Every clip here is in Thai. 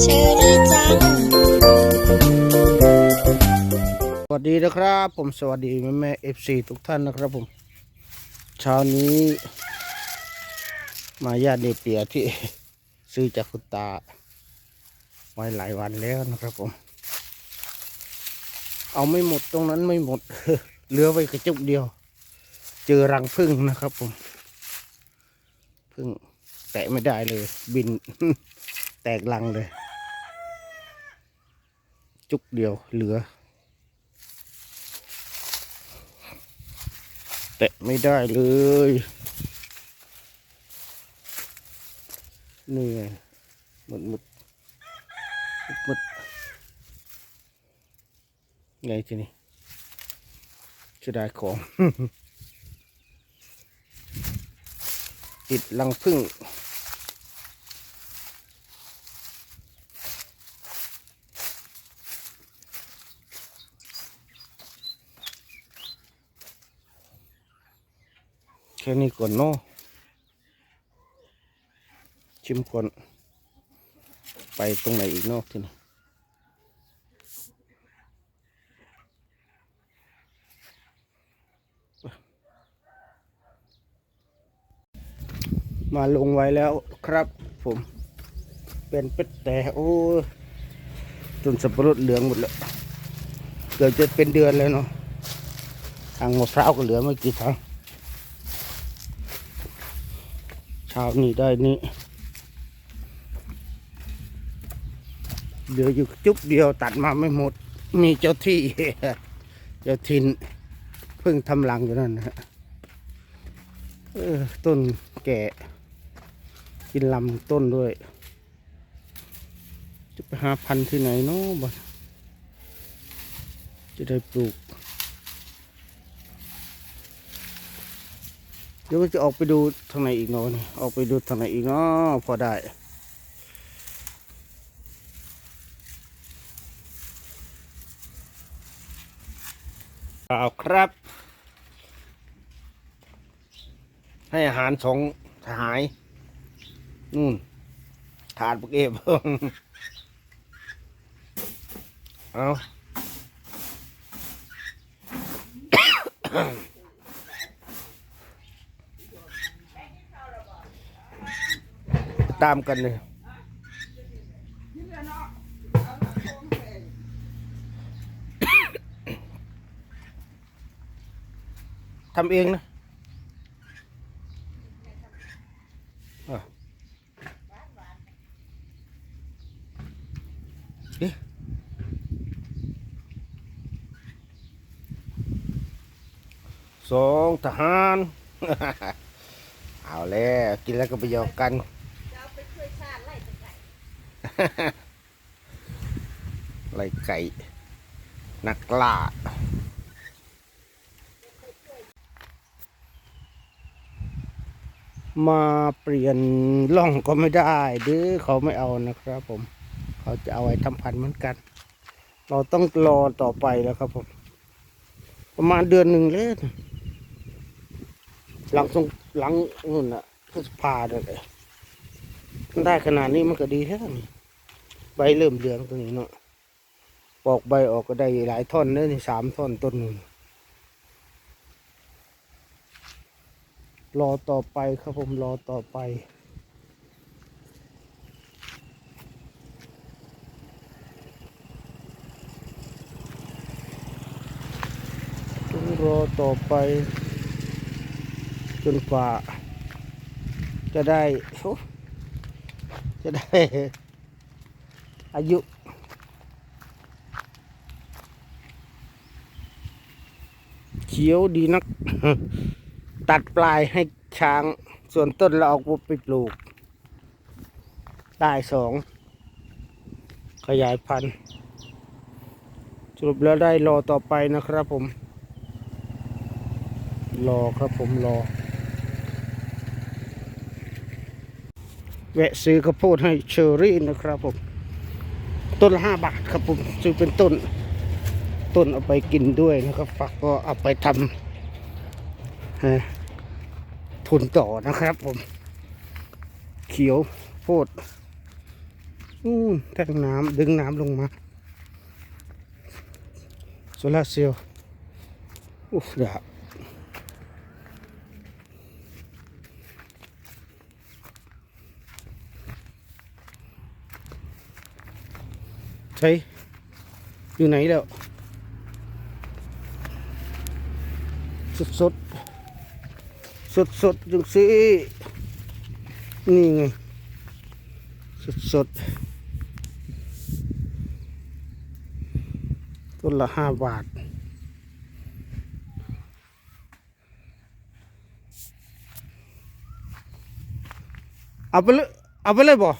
เชอรี่จัง สวัสดีนะครับ ผมสวัสดีแม่แม่เอฟซีทุกท่านนะครับผม เช้านี้ มาญาติเนเปียที่ ซื้อจากคุณตา ไว้หลายวันแล้วนะครับผม เอาไม่หมดตรงนั้นไม่หมด เหลือไว้กระจุกเดียว เจอรังพึ่งนะครับผม พึ่งแตะไม่ได้เลย บิน แตกรังเลย จุกเดียวเหลือ แตะไม่ได้เลยเหนี่ไงหมดหมดหมดหมดไงทีนี้จะได้ของ ติดรังพึ่งแค่นี้ก่อนเนาะชิมก่อน ไปตรงไหนอีกเนอกทีนี้ มาลงไว้แล้วครับ ผมเป็นเป็ดแต่โอ้ยจนสับปะรดเหลืองหมดแล้วเกือบจะเป็นเดือนแล้วเนาะทางมะพร้าวก็เหลือไม่กี่ทางเช้านี้ได้นี่เหลืออยู่จุ๊บเดียวตัดมาไม่หมด มีเจ้าที่เจ้าทินเพิ่งทำรังอยู่นั่นนะฮะเออต้นแก่ กินลำต้นด้วย จะไปหาพันธุ์ที่ไหนเนาะบ่จะได้ปลูก เดี๋ยวจะออกไปดูทางไหนอีกเนาะนี่ออกไปดูทางไหนอีกเนาะพอได้เอาครับ ให้อาหารสองสหาย นู่นถาดพวกเอฟเอาตามกันเลยทำเองนะ สองทหาร เอาแล้วกินแล้วก็ไปหยอกกันไล่ไก่ นักล่า มาเปลี่ยนล่องก็ไม่ได้หรือเขาไม่เอานะครับผม เขาจะเอาไว้ทำพันธุ์เหมือนกัน เราต้องรอต่อไปแล้วครับผม ประมาณเดือนหนึ่งเลย หลังสงหลังนู่นน่ะพฤษภาเลยได้ขนาดนี้มันก็ดีแท้ใบเริ่มเหลืองตัวนี้เนาะปอกใบออกก็ได้หลายท่อนเนื้อนี่สามท่อนต้นหนึ่งรอต่อไปครับผมรอต่อไปต้องรอต่อไป จนกว่า จะได้ จะได้ อายุเขียวดีนัก ตัดปลายให้ช้าง ส่วนต้นเราเอาไปปลูก ได้สอง ขยายพันธุ์สรุปแล้วได้รอต่อไปนะครับผม รอครับผมรอ แวะซื้อข้าวโพดให้เชอรี่นะครับผมต้นละห้าบาทครับผมซื้อเป็นต้น ต้นเอาไปกินด้วยนะครับฝักก็เอาไปทำทุนต่อนะครับผม เขียวโพดนู่นแทงน้ำดึงน้ำลงมาโซลาเซลล์อุฟดา ใช่อยู่ไหนแล้ว สดสดสดสดจังสินี่ไง สดสดต้นละห้าบาทเอาไปเลยเอาไปเลยบ่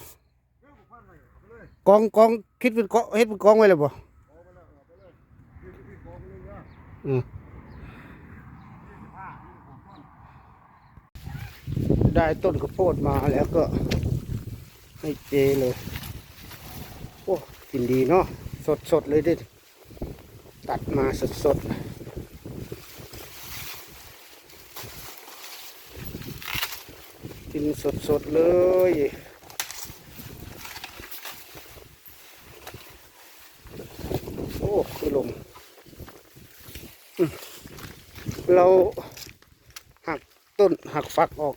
กองกองคิดเป็นกองเฮ็ดเป็นกองไว้เลยบ่ได้ต้นข้าวโพดมาแล้วก็ให้เจเลย โอ้กินดีเนาะสดสดเลยดิตัดมาสดสดกินสดสดเลย โอ้คือลมอืม เราหักต้นหักฝักออก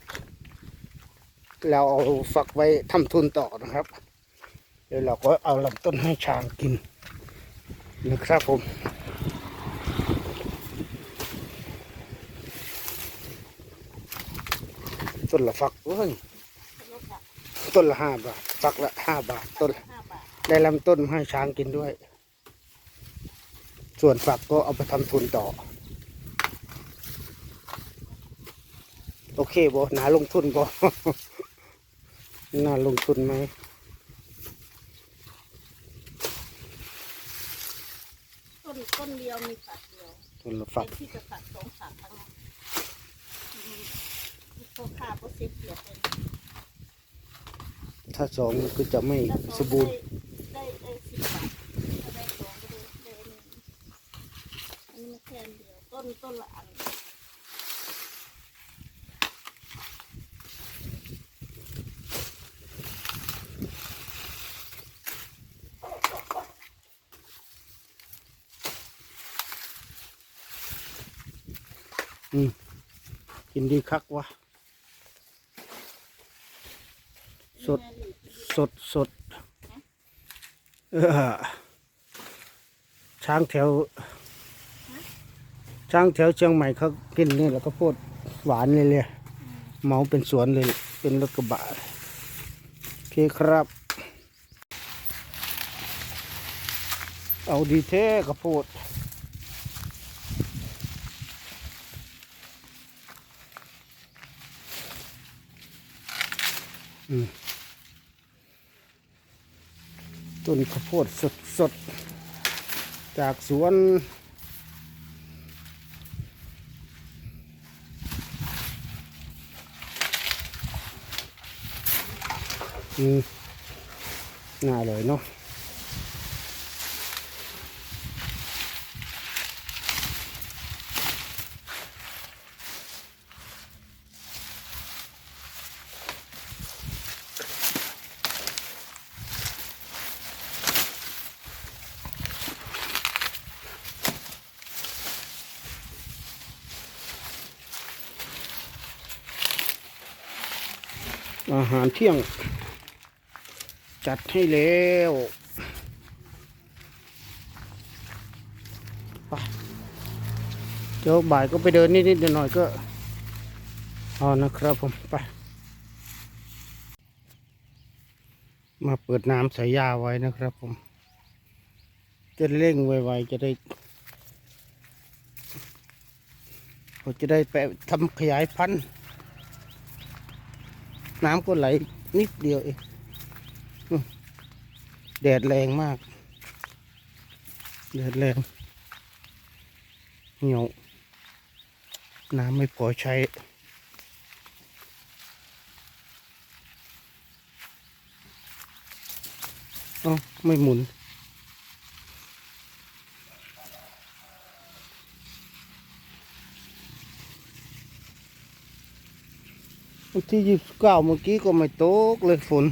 เราเอาฝักไว้ทำทุนต่อนะครับ เดี๋ยวเราก็เอาลำต้นให้ช้างกินนะครับผมต้นละฝักเว้ยต้นละห้าบาทฝักละห้าบาทต้นห้าบาทได้ลำต้นมาให้ช้างกินด้วย ส่วนฝักก็เอาไปทำทุนต่อ โอเคบ่นาลงทุนบ่น่าลงทุนไหมต้นต้นเดียวมีฝักเดียวต้นละฝักเป็นที่จะฝักสองฝักทั้งนั้นอืมเขาขาเขาเสียเปรียบเลยถ้าสองก็จะไม่ถ้าสสองมบูรณ์ได้ได้ได้สิบบาทถ้าได้สองก็ได้ได้หนึ่งอันนี้มันแค่อันเดียวต้นต้นละอันกินดีคักวะสดสดสดเออช้างแถว ช้างแถวเชียงใหม่เขากินนี่แล้วก็โพดหวานเลยเลยเหมาเป็นสวนเลย เป็นรถกระบะโอเคครับ เอาดีแท้กระโพดต้นข้าวโพดสดสดๆจากสวน อืมน่าอร่อยเนาะอาหารเที่ยง จัดให้แล้วไปเดี๋ยวบ่ายก็ไปเดินนิดๆหน่อยๆก็เอานะครับผมไป มาเปิดน้ำใส่ยาไว้นะครับผม จะเร่งไวๆจะได้เขาจะได้ไปทำขยายพันธุ์ น้ำก็ไหลนิดเดียวเอง แดดแรงมาก แดดแรง เหี่ยว น้ำไม่พอใช้เอ้าไม่หมุนวันที่ยี่สิบเก้าเมื่อกี้ก็ไม่ตกเลยฝน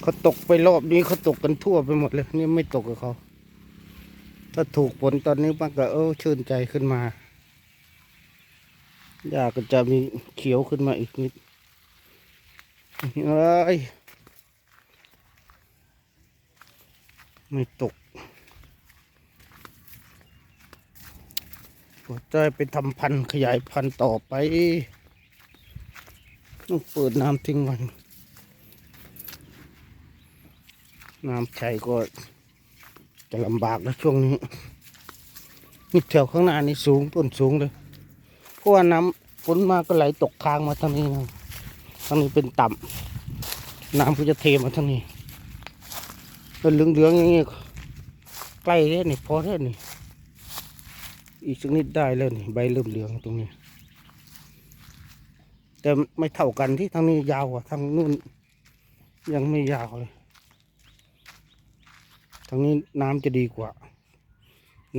เขาตกไปรอบนี้เขาตกกันทั่วไปหมดเลย นี่ไม่ตกกับเขา ถ้าถูกฝนตอนนี้มันก็เออชื่นใจขึ้นมาหญ้าก็จะมีเขียวขึ้นมาอีกนิดเอ้ยไม่ตกก็จะไปทำพันธุ์ขยายพันธุ์ต่อไป ต้องเปิดน้ำทิ้งไว้ น้ำใช้ก็จะลำบากแล้วช่วงนี้นี่แถวข้างหน้านี่สูงต้นสูงเลยเพราะว่าน้ำฝนมาก็ไหลตกค้างมาทางนี้นะทางนี้เป็นต่ำน้ำก็จะเทมาทางนี้เป็นเหลืองๆอย่างนี้ใกล้แล้วนี่พอแล้วนี่อีกสักนิดได้แล้วนี่ใบเริ่มเหลืองตรงนี้ แต่ไม่เท่ากันที่ทางนี้ยาวกว่าทางนู้นยังไม่ยาวเลย ทางนี้น้ำจะดีกว่า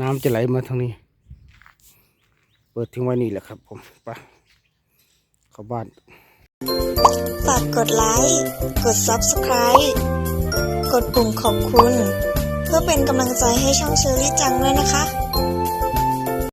น้ำจะไหลมาทางนี้ เปิดทิ้งไว้นี่แหละครับ ผมไปเข้าบ้านฝากกดไลค์ กด Subscribe กดปุ่มขอบคุณ เพื่อเป็นกำลังใจให้ช่องเชอรี่จังด้วยนะคะ